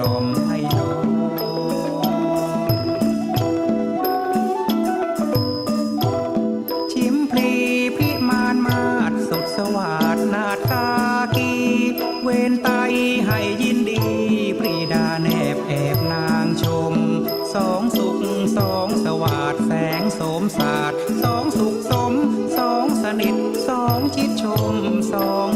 ลมให้นอชิมพลีพิมานมาดสดสวัสดนาตากี เวนไตให้ยินดี ปรีดาแนบแอบนางชม สองสุขสองสวัสดแสงสมศาสสองสุขสม สองสนิท สองชิดชมสอง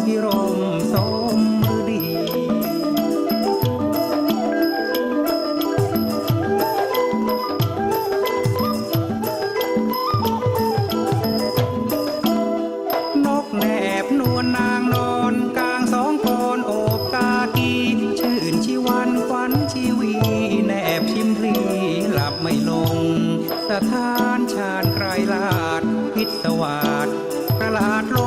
นบนวลนางนอนกลางสองคนโอบกากีชื่นชีวันควันชีวีแนบชิมพลีหลับไม่ลงสถานชาญไกรลาดพิศวาสประหลาดล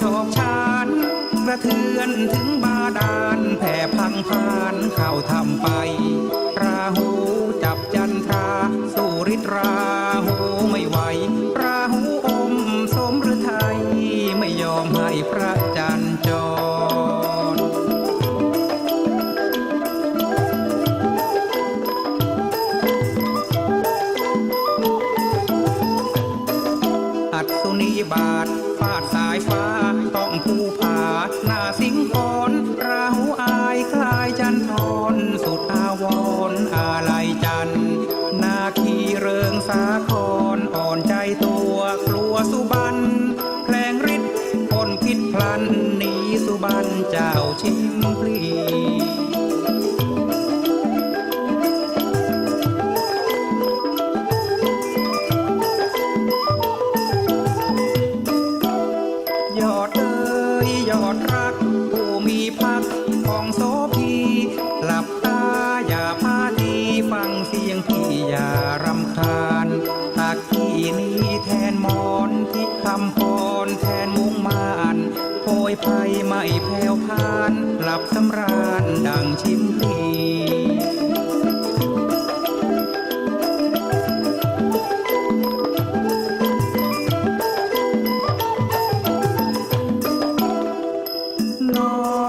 กระชอกชานกระเทือนถึงบาดาลแผ่พังผ่าน บาทฟาดสายฟ้าต้องผู้ผาหน้าสิงคอนราหูอายคลายจันทรสุดอาวรออาลัยจันนาคีเริงสาครอ่อนใจตัวกลัวสุบันแพลงฤทธิ์คนพิดพลันหนีสุบันเจ้าชิม ดรัก ผู้มีพักของโสพีหลับตาอย่าพาดีฟังเสียงพี่อย่ารำคาญตากที่นี้แทนมอนที่คำพรแทนมุงมานโพยภัยไม่แผ่วพาน หลับสำราญดังชิมพี No.